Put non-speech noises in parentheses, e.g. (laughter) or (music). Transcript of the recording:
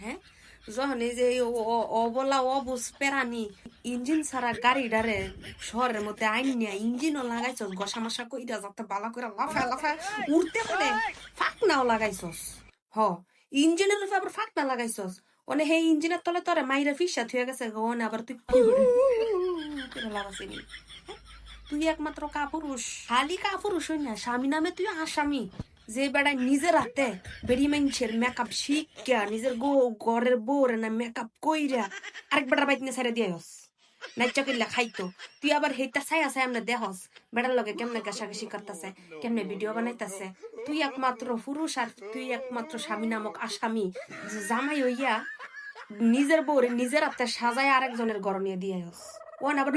হ্যাঁ? যখন এই যে ইঞ্জিন ছাড়া গাড়িটারে শহরের মধ্যে আইন না ইঞ্জিনও লাগাইছস গসা মশা কইরা যত বালা করে লাফা লাফা উড়তে পারে ফাঁকনাও লাগাইছস। হ ইঞ্জিনের উপর আবার ফাঁকনা লাগাইছস। ওনে হে ইঞ্জিনের তলে তরে মাইরা ফিসা থুয়ে গেছে গো আবার তুই (laughs) লাগাছিলি হ্যাঁ? তুই একমাত্র কাপুরুষ খালি কাপুরুষ হই না স্বামী নামে তুই আসামি যে বেড়ায় নিজের হাতে বেড়ি মানুষের মেকআপ শিখিয়া নিজের গো ঘরের বউরে না মেকআপ কইরা আরেক বেড়ার বাইক ছেড়ে কিল্লা খাইতো তুই আবার আছে দেহস বেড়ার লগে কেমনে কেমনে ভিডিও বানাইতেছে তুই একমাত্র পুরুষ আর তুই একমাত্র স্বামী নামক আসামি জামাই হইয়া নিজের বউরে নিজের হাতে সাজায় আরেকজনের গড় দিয়ে ওন আবার